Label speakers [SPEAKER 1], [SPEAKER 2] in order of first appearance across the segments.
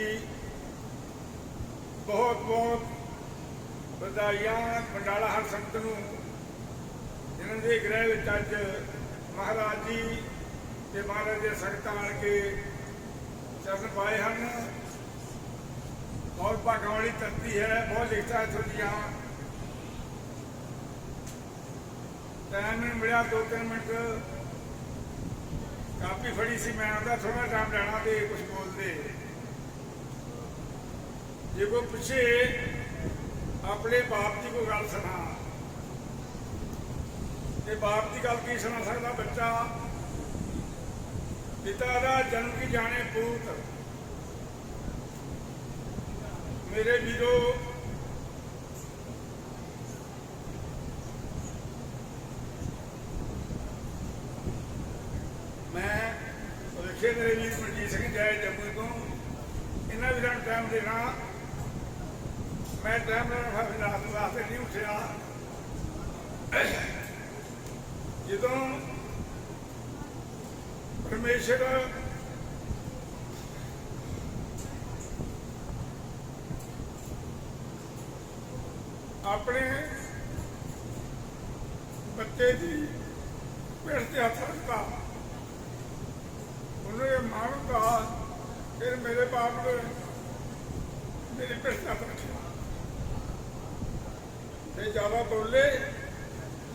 [SPEAKER 1] ਪਿਆਰੀ ਬਹੁਤ ਬਹੁਤ ਵਧਾਈਆਂ ਮੰਡਾਲਾ ਹਰ ਸੰਗਤ ਨੂੰ। ਜਿਨ੍ਹਾਂ ਦੇ ਗ੍ਰਹਿ ਵਿੱਚ ਅੱਜ ਮਹਾਰਾਜ ਜੀ ਤੇ ਮਹਾਰਾਜ ਦੇ ਸੰਗਤਾਂ ਆਣ ਕੇ ਚਰਨ ਪਾਏ ਹਨ। ਬਹੁਤ ਭਾਗਾਂ ਵਾਲੀ ਧਰਤੀ ਹੈ, ਬਹੁਤ ਲਿਖਤਾ ਇੱਥੋਂ ਦੀਆਂ। ਟਾਈਮ ਮੈਨੂੰ ਮਿਲਿਆ ਦੋ ਤਿੰਨ ਮਿੰਟ। ਕਾਪੀ ਫੜੀ ਸੀ ਮੈਂ ਉਹਦਾ ਥੋੜਾ ਟਾਈਮ ਲੈਣਾ ਤੇ ਕੁਝ ਬੋਲਦੇ। ਜੇ ਕੋਈ ਪੁੱਛੇ, ਆਪਣੇ ਬਾਪ ਦੀ ਕੋਈ ਗੱਲ ਸੁਣਾ। ਤੇ ਬਾਪ ਦੀ ਗੱਲ ਕੀ ਸੁਣਾ ਸਕਦਾ ਬੱਚਾ? ਪਿਤਾ ਦਾ ਜਨਮ ਕੀ ਜਾਣੇ ਪੂਤ? ਮੇਰੇ ਵੀਰੋ, ਮੈਂ ਵਿਖੇ ਮੇਰੇ ਵੀਰ ਮਨਜੀਤ ਸਿੰਘ ਜੈ ਜੰਮੂ ਤੋਂ। ਇਹਨਾਂ ਵੀਰਾਂ ਨੂੰ ਟਾਈਮ ਦੇਣਾ। ਮੈਂ ਟਾਈਮ ਲੈਣਾ ਰਾਤ ਨੂੰ ਵਾਸਤੇ ਨਹੀਂ ਉੱਠਿਆ। ਜਦੋਂ ਪਰਮੇਸ਼ਰ ਆਪਣੇ ਬੱਚੇ ਦੀ ਪਿੱਠ ਤੇ ਹੱਥ ਰੱਖਦਾ ਉਹਨੂੰ ਇਹ ਮਾਰੂਗਾ ਫਿਰ ਮੇਰੇ ਬਾਪ ਨੇ ਮੇਰੀ ਪਿੱਠ ਤੇ ਹੱਥ ਰੱਖਿਆ। ਤੇ ਜ਼ਿਆਦਾ ਬੋਲੇ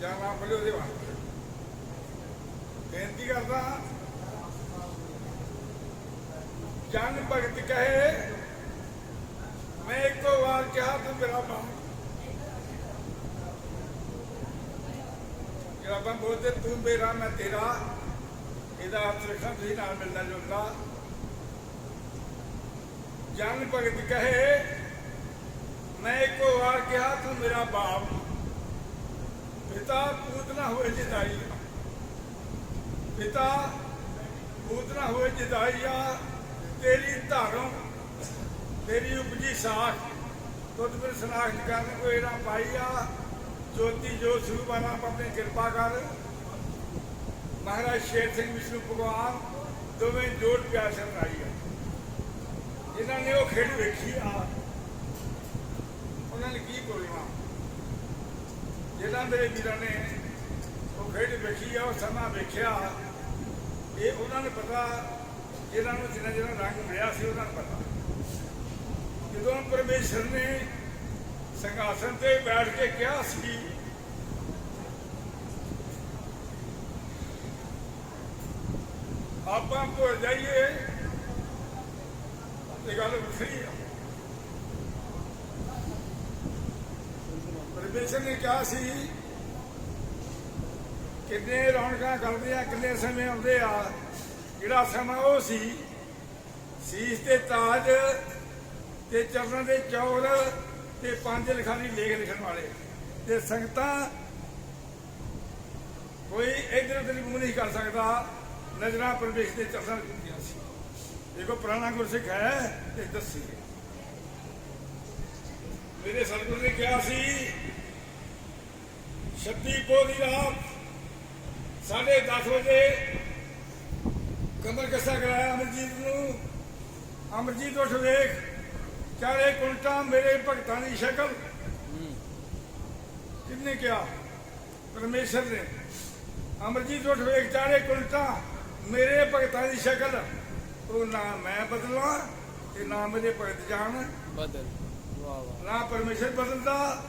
[SPEAKER 1] ਜਾਂ ਨਾ ਬੋਲੇ ਉਹਦੇ ਵਾਸਤੇ। ਬੇਨਤੀ ਕਰਦਾ, ਜਨ ਭਗਤ ਕਹੇ, ਮੈਂ ਇੱਕੋ ਵਾਰ ਕਿਹਾ ਤੂੰ ਮੇਰਾ ਬਾਪ ਜਿਹੜਾ ਬੋਲਦੇ ਤੂੰ ਮੇਰਾ, ਮੈਂ ਤੇਰਾ, ਇਹਦਾ ਅਰਥ ਰੱਖਾਂ, ਤੁਸੀਂ ਨਾਲ ਮਿਲਦਾ ਜੁਲਦਾ ਜਨ ਭਗਤ ਕਹੇ ਮੈਂ ਇੱਕੋ ਵਾਰ ਕਿਹਾ, ਤੂੰ ਮੇਰਾ ਬਾਪ ਪਿਤਾ ਪੂਤ ਨਾ ਹੋਏ ਜਿਦਾਈ ਪਿਤਾ ਪੂਤ ਨਾ ਹੋਏ ਜਿਦਾਈਆ ਤੇਰੀ ਧਾਰੋਂ ਤੇਰੀ ਉਪਜੀ ਸਾਖ, ਤੁਧ ਬਿਨ ਸਨਾਖਤ ਕਰਨ ਕੋਈ ਨਾ ਪਾਈਆ ਜੋਤੀ ਜੋ ਸਰੂਪਾਨਾ ਆਪਣੀ ਕਿਰਪਾ ਕਰ। ਮਹਾਰਾਜ ਸ਼ੇਰ ਸਿੰਘ ਵਿਸ਼ਨੂੰ ਭਗਵਾਨ ਦੋਵੇਂ ਜੋੜ ਪਿਆਰ ਆਈ ਆ। ਇਹਨਾਂ ਨੇ ਉਹ ਖੇਡ ਵੇਖੀ ਆ। ਉਹਨਾਂ ਨੇ ਕੀ ਬੋਲਣਾ? ਜਿਹਨਾਂ ਦੇ ਵੀਰਾਂ ਨੇ ਉਹ ਖੇਡ ਵੇਖੀ ਆ, ਉਹ ਸਮਾਂ ਵੇਖਿਆ। ਇਹ ਉਹਨਾਂ ਨੂੰ ਪਤਾ, ਜਿਹਨਾਂ ਨੂੰ ਜਿੰਨਾ ਜਿੰਨਾ ਰੰਗ ਮਿਲਿਆ ਸੀ, ਉਹਨਾਂ ਨੂੰ ਪਤਾ। ਜਦੋਂ ਪਰਮੇਸ਼ਰ ਨੇ ਸੰਘਾਸਨ ਤੇ ਬੈਠ ਕੇ ਕਿਹਾ ਸੀ, ਆਪਾਂ ਭੁੱਲ ਜਾਈਏ, ਇਹ ਗੱਲ ਵੱਖਰੀ ਆ। ਪਰਮੇਸ਼ਰ ਨੇ ਕਿਹਾ ਸੀ ਕਿੰਨੇ ਰੌਣਕਾਂ ਕਰਦੇ ਆ, ਕਿੰਨੇ ਸਮੇਂ ਆਉਂਦੇ ਆ, ਜਿਹੜਾ ਸਮਾਂ ਉਹ ਸੀ। ਸੀਸ ਤੇ ਤਾਜ ਤੇ ਚਰਨਾਂ ਦੇ ਚੌਰ ਤੇ ਪੰਜ ਲਿਖਾਣੀ ਲੇਖ ਲਿਖਣ ਵਾਲੇ। ਤੇ ਸੰਗਤਾਂ ਕੋਈ ਇਧਰ ਉਧਰ ਮੂੰਹ ਨਹੀਂ ਕਰ ਸਕਦਾ, ਨਜ਼ਰਾਂ ਪਰਵੇਸ਼ ਦੇ ਚਰਨਾਂ ਹੁੰਦੀਆਂ ਸੀ। ਦੇਖੋ, ਪੁਰਾਣਾ ਗੁਰਸਿੱਖ ਹੈ ਤੇ ਦੱਸੀ। ਮੇਰੇ ਸਤਿਗੁਰੂ ਨੇ ਕਿਹਾ ਸੀ 26 ਪੋਹ ਦੀ ਰਾਤ ਸਾਢੇ 10 ਵਜੇ ਕਮਰ ਕਸਾ ਕਰਾਇਆ ਅਮਰਜੀਤ ਨੂੰ। ਅਮਰਜੀਤ ਉੱਠ ਵੇਖ ਚਾਰੇ ਕੁਲਟਾ ਮੇਰੇ ਭਗਤਾਂ ਦੀ ਸ਼ਕਲ। ਕਿੰਨੇ ਕਿਹਾ? ਪਰਮੇਸ਼ਰ ਨੇ। ਅਮਰਜੀਤ ਉੱਠ ਵੇਖ ਚਾਰੇ ਕੁਲਟਾ ਮੇਰੇ ਭਗਤਾਂ ਦੀ ਸ਼ਕਲ। ਉਹ ਨਾ ਮੈਂ ਬਦਲਾਂ ਤੇ ਨਾ ਮੇਰੇ ਭਗਤ ਜਾਣ।
[SPEAKER 2] ਬਦਲ। ਵਾਹ ਵਾਹ।
[SPEAKER 1] ਨਾ ਪਰਮੇਸ਼ਰ ਬਦਲਦਾ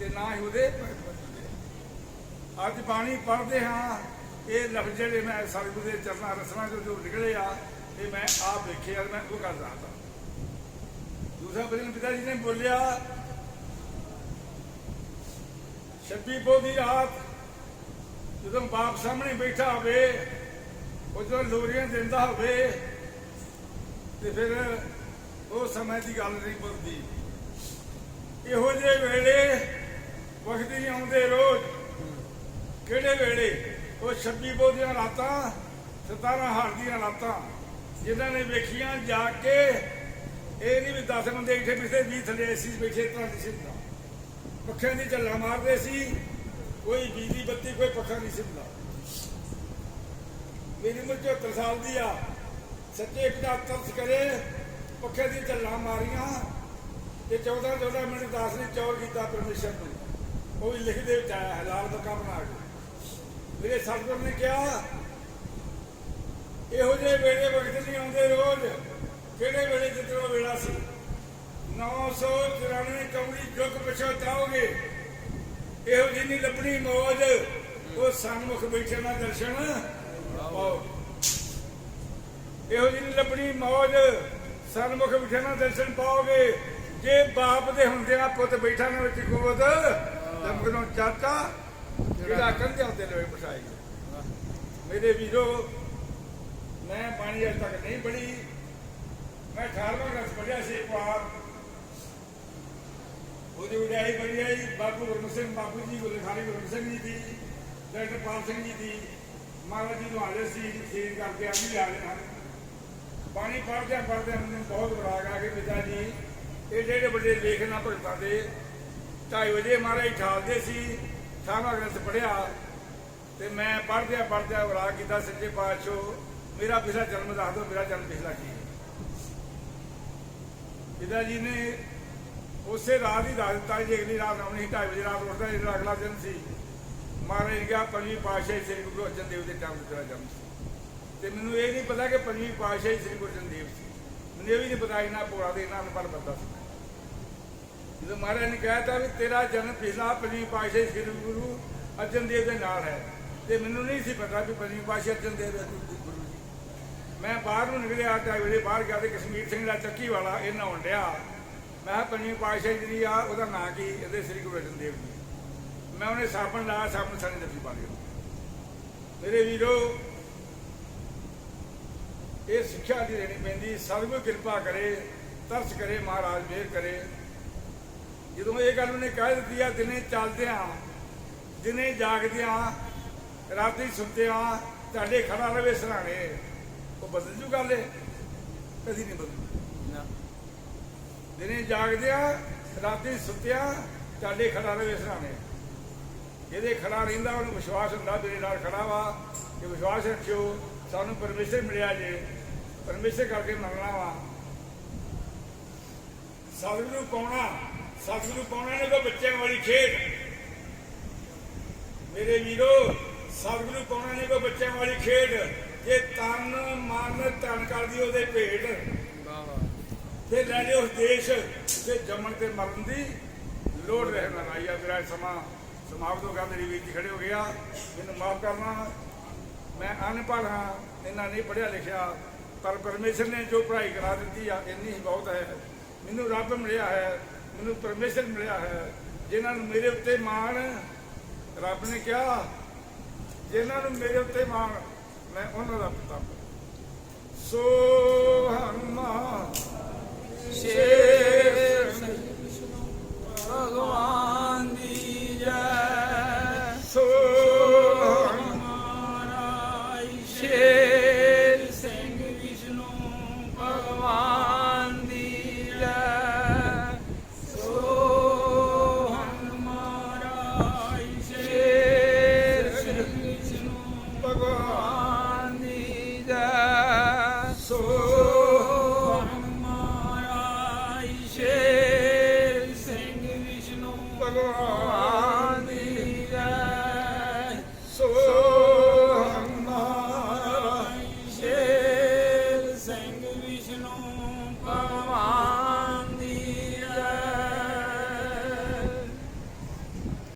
[SPEAKER 1] ਤੇ ਨਾ ਹੀ ਉਹਦੇ ਭਗਤ ਅੱਜ ਬਾਣੀ ਪੜ੍ਹਦੇ ਹਾਂ। ਇਹ ਲਫ਼ਜ਼ ਜਿਹੜੇ ਮੈਂ ਸਤਿਗੁਰੂ ਦੇ ਚਰਨਾਂ ਰਸਨਾ ਚੋਂ ਜੋ ਨਿਕਲੇ ਆ, ਇਹ ਮੈਂ ਆਪ ਵੇਖੇ ਆ, ਮੈਂ ਉਹ ਗੱਲ ਦੱਸਦਾ। ਦੂਸਰਾ ਬਦਲ ਪਿਤਾ ਜੀ ਨੇ ਬੋਲਿਆ, ਛੱਬੀ ਪੋ ਦੀ ਰਾਤ ਜਦੋਂ ਬਾਪ ਸਾਹਮਣੇ ਬੈਠਾ ਹੋਵੇ ਉਹ ਜਦੋਂ ਲੋਰੀਆਂ ਦਿੰਦਾ ਹੋਵੇ, ਤੇ ਫਿਰ ਉਹ ਸਮੇਂ ਦੀ ਗੱਲ ਨਹੀਂ ਬਣਦੀ। ਇਹੋ ਜਿਹੇ ਵੇਲੇ ਵਕਤ ਨਹੀਂ ਆਉਂਦੇ ਰੋਜ਼। ਕਿਹੜੇ ਵੇਲੇ? ਉਹ 26 ਬੋਧੀਆਂ ਰਾਤਾਂ 17 ਹਾਰ ਦੀਆਂ ਰਾਤਾਂ, ਜਿਨ੍ਹਾਂ ਨੇ ਵੇਖੀਆਂ ਜਾ ਕੇ ਇਹ ਨਹੀਂ ਵੀ 10 ਬੰਦੇ ਇੱਥੇ ਪਿਛੇ 20 ਥੱਲੇ ਏਸੀ ਬੈਠੇ ਤਾਂ ਨਹੀਂ ਸਿੱਧਾ ਪੱਖਿਆਂ ਦੀ ਝੱਲਾ ਮਾਰਦੇ ਸੀ, ਕੋਈ ਬਿਜਲੀ ਬੱਤੀ, ਕੋਈ ਪੱਖਾ ਨਹੀਂ ਸਿੱਧਾ ਮੇਰੀ ਉਮਰ 74 ਸਾਲ ਦੀ ਆ। ਸੱਚੇ ਪਿਤਾ ਤਰਸ ਕਰੇ ਪੱਖੇ ਦੀ ਝੱਲਾਂ ਮਾਰੀਆਂ ਤੇ 14 14 ਮਿੰਟ ਦਾਸ ਨੇ ਚੌਰ ਕੀਤਾ ਪਰਮੇਸ਼ਰ ਨੂੰ। ਉਹ ਵੀ ਲਿਖਦੇ ਵਿੱਚ ਆਇਆ ਹਲਾਲ ਦਾ ਕੰਮ ਬਣਾ ਕੇ। ਮੇਰੇ ਸਤਿਗੁਰ ਨੇ ਕਿਹਾ, ਇਹੋ ਜਿਹੇ ਵੇਲੇ ਵਕਤ ਨਹੀਂ ਆਉਂਦੇ ਰੋਜ਼, ਕਿਹੜੇ ਵੇਲੇ ਜਿੱਤਰੋ ਵੇਲਾ ਸੀ? 994 ਕੌੜੀ ਜੁਗ ਪਛਤਾਓਗੇ। ਇਹੋ ਜਿਹੀ ਨਹੀਂ ਲੱਭਣੀ ਮੌਜ, ਉਹ ਸਨਮੁਖ ਬੈਠੇ ਨਾ ਦਰਸ਼ਨ। ਪਾਓ ਇਹੋ ਜਿਹੀ ਨਹੀਂ ਲੱਭਣੀ ਮੌਜ, ਸਨਮੁਖ ਬੈਠੇ ਨਾ ਦਰਸ਼ਨ ਪਾਓਗੇ। ਜੇ ਬਾਪ ਦੇ ਹੁੰਦਿਆਂ ਪੁੱਤ ਬੈਠਾ ਨਾ ਵਿੱਚ ਗੋਦ ਲੰਗਰੋਂ ਚਾਚਾ ਜਿਹੜਾ ਕੰਧਿਆਂ ਤੇ ਲੋਏ ਬਿਠਾਈ ਮੇਰੇ ਵੀਰੋ, ਮੈਂ ਪਾਣੀ ਅਜੇ ਤੱਕ ਨਹੀਂ ਪੜ੍ਹੀ ਮੈਂ 18ਵਾਂ ਕਲਾਸ ਪੜ੍ਹਿਆ ਸੀ ਇੱਕ ਉਹਦੀ ਉਡਾਈ ਬੜੀ ਆਈ, ਬਾਬੂ ਗੁਰਮੁਖ ਸਿੰਘ, ਬਾਬੂ ਜੀ ਗੁਰਖਾਰੀ ਗੁਰਮੁਖ ਸਿੰਘ ਜੀ ਦੀ, ਡਾਕਟਰ ਪਾਲ ਸਿੰਘ ਜੀ ਦੀ। ਮਹਾਰਾਜ ਜੀ ਨੂੰ ਹਾਜ਼ਰ ਸੀ, ਖੇਡ ਕਰਕੇ ਆ, ਵੀ ਆ ਗਏ ਹਨ। ਬਾਣੀ ਪੜ੍ਹਦਿਆਂ ਪੜ੍ਹਦਿਆਂ ਮੈਨੂੰ ਬਹੁਤ ਵਿਰਾਗ ਆ ਗਿਆ ਪਿਤਾ ਜੀ। ਇਹ ਜਿਹੜੇ ਵੱਡੇ ਲੇਖ ਨਾ ਭਗਤਾਂ ਦੇ, ਢਾਈ ਵਜੇ ਮਹਾਰਾਜ ਠਾਲਦੇ ਸੀ। 18ਵਾਂ ਗ੍ਰੰਥ ਪੜਿਆ ਤੇ ਮੈਂ ਪੜ੍ਹਦਿਆਂ ਪੜਦਿਆ ਵਿਰਾਗ ਕੀਤਾ ਸੱਚੇ ਪਾਤਸ਼ਾਹ, ਮੇਰਾ ਪਿਛਲਾ ਜਨਮ ਦੱਸ ਦਿਓ, ਮੇਰਾ ਜਨਮ ਪਿਛਲਾ ਕੀ ਹੈ? ਪਿਤਾ ਜੀ ਨੇ ਉਸੇ ਰਾਤ ਹੀ ਦੱਸ ਦਿੱਤਾ ਜੀ, ਅਗਲੀ ਰਾਤ ਆਉਣੀ ਸੀ 2:30 ਵਜੇ ਰਾਤ ਉੱਠਦਾ ਜਿਹੜਾ ਅਗਲਾ ਦਿਨ ਸੀ। ਮਹਾਰਾਜ ਗਿਆ ਪੰਜਵੀਂ ਪਾਤਸ਼ਾਹੀ ਸ੍ਰੀ ਗੁਰੂ ਅਰਜਨ ਦੇਵ ਦੇ ਟਾਈਮ ਤੇਰਾ ਜਨਮ ਸੀ। ਤੇ ਮੈਨੂੰ ਇਹ ਨਹੀਂ ਪਤਾ ਕਿ ਪੰਜਵੀਂ ਪਾਤਸ਼ਾਹੀ ਸ੍ਰੀ ਗੁਰੂ ਅਰਜਨ ਦੇਵ ਸੀ। ਮੈਨੂੰ ਇਹ ਵੀ ਨਹੀਂ ਪਤਾ ਇਹਨਾਂ ਭੋਲਾ ਦੇ ਇਹਨਾਂ ਅਨਪੜ੍ਹ ਬੰਦਾ ਸੀ। ਜਦੋਂ ਮਹਾਰਾਜ ਨੇ ਕਿਹਾ ਤਾਂ ਵੀ ਤੇਰਾ ਜਨਮ ਪਿਛਲਾ ਪੰਜਵੀਂ ਪਾਤਸ਼ਾਹੀ ਸ੍ਰੀ ਗੁਰੂ ਅਰਜਨ ਦੇਵ ਦੇ ਨਾਲ ਹੈ। ਤੇ ਮੈਨੂੰ ਨਹੀਂ ਸੀ ਪਤਾ ਵੀ ਪੰਜਵੀਂ ਪਾਤਸ਼ਾਹੀ ਅਰਜਨ ਦੇਵ ਹੈ ਗੁਰੂ ਜੀ। ਮੈਂ ਬਾਹਰ ਨੂੰ ਨਿਕਲਿਆ ਤਾਂ ਵੇਲੇ ਬਾਹਰ ਗਿਆ ਤੇ ਕਸ਼ਮੀਰ ਸਿੰਘ ਦਾ ਚੱਕੀ ਵਾਲਾ ਇਹ ਨਹਾਉਣ ਡਿਆ ਮੈਂ ਕਿਹਾ ਪੰਜਵੀਂ ਪਾਤਸ਼ਾਹੀ ਜਿਹੜੀ ਆ, ਉਹਦਾ ਨਾਂ ਕੀ? ਇਹਦੇ ਸ੍ਰੀ ਗੁਰੂ ਅਰਜਨ ਦੇਵ ਜੀ। ਮੈਂ ਉਹਨੇ ਸਾਬਣ ਲਾਇਆ, ਸਾਬਣ ਸਾਨੀ ਨਦੀ ਪਾ ਲਿਆ ਮੇਰੇ ਵੀਰੋ, ਇਹ ਸਿੱਖਿਆ ਦੀ ਦੇਣੀ ਪੈਂਦੀ। ਸਤਿਗੁਰ ਕਿਰਪਾ ਕਰੇ, ਤਰਸ ਕਰੇ, ਮਹਾਰਾਜ ਮੇਰ ਕਰੇ। ਜਦੋਂ ਇਹ ਗੱਲ ਉਹਨੇ ਕਹਿ ਦਿੱਤੀ ਆ ਦਿਨੇ ਚੱਲਦਿਆਂ ਦਿਨੇ ਜਾਗਦਿਆਂ ਰਾਤੀ ਸੁੱਤਿਆਂ ਤੁਹਾਡੇ ਖੜਾ ਰਵੇ ਸਰਾਣੇ ਉਹ ਬਦਲ ਜੂ ਗੱਲ ਇਹ? ਕਦੀ ਨਹੀਂ ਬਦਲੂ।
[SPEAKER 2] ਨਾ।
[SPEAKER 1] ਦਿਨੇ ਜਾਗਦਿਆਂ ਰਾਤੀ ਸੁੱਤਿਆਂ ਤੁਹਾਡੇ ਖੜਾ ਰਵੇ ਸਰਾਣੇ। ਜਿਹਦੇ ਖੜਾ ਰਹਿੰਦਾ ਉਹਨੂੰ ਵਿਸ਼ਵਾਸ ਹੁੰਦਾ ਮੇਰੇ ਨਾਲ ਖੜਾ ਵਾ ਕਿ ਵਿਸ਼ਵਾਸ ਰੱਖਿਓ ਸਾਨੂੰ ਪਰਮੇਸ਼ਰ ਮਿਲਿਆ ਜੇ ਪਰਮੇਸ਼ਰ ਕਰਕੇ ਮੰਗਣਾ ਵਾ। ਸਤਿਗੁਰੂ ਪਾਉਣਾ। ਸਤਿਗੁਰੂ ਪਾਉਣਾ ਨੇ ਕੋ ਬੱਚਿਆਂ ਵਾਲੀ ਖੇਡ। ਮੇਰੇ ਵੀਰੋ, ਸਤਿਗੁਰੂ ਪਾਉਣਾ ਨੇ ਕੋ ਬੱਚਿਆਂ ਵਾਲੀ ਖੇਡ। ਜੇ ਤਨ, ਮਨ ਤਨ ਕਰਦੀ ਉਹਦੇ ਭੇਟ
[SPEAKER 2] ਵਾਹ ਵਾਹ
[SPEAKER 1] ਤੇ ਲੈ ਲਿਓ ਦੇਸ਼ ਤੇ ਜੰਮਣ ਤੇ ਮਰਨ ਦੀ ਲੋੜ ਰਹਿਣਾ ਆਇਆ ਮੇਰਾ ਸਮਾਂ ਸਮਾਪਤ ਹੋ ਗਿਆ। ਮੇਰੀ ਵੀਰ ਖੜੇ ਹੋ ਗਿਆ ਮੈਨੂੰ ਮਾਫ ਕਰਨਾ। ਮੈਂ ਅਨਪੜ੍ਹ ਹਾਂ। ਇਹਨਾਂ ਨਹੀਂ ਪੜਿਆ ਲਿਖਿਆ। ਪਰ ਪਰਮੇਸ਼ਰ ਨੇ ਜੋ ਪੜ੍ਹਾਈ ਕਰਾ ਦਿੱਤੀ ਆ, ਇੰਨੀ ਹੀ ਬਹੁਤ ਹੈ। ਮੈਨੂੰ ਰੱਬ ਮਿਲਿਆ ਹੈ। ਮੈਨੂੰ ਪਰਮੇਸ਼ਰ ਮਿਲਿਆ ਹੈ। ਜਿਨ੍ਹਾਂ ਨੂੰ ਮੇਰੇ ਉੱਤੇ ਮਾਣ, ਰੱਬ ਨੇ ਕਿਹਾ, ਜਿਨ੍ਹਾਂ ਨੂੰ ਮੇਰੇ ਉੱਤੇ ਮਾਣ, ਮੈਂ ਉਹਨਾਂ ਦਾ ਪੁੱਤ ਸੋ ਹਨੂਮਾਨ
[SPEAKER 2] ਸ਼ੇਰ ਭਗਵਾਨ ਮਹਾਰਾਜ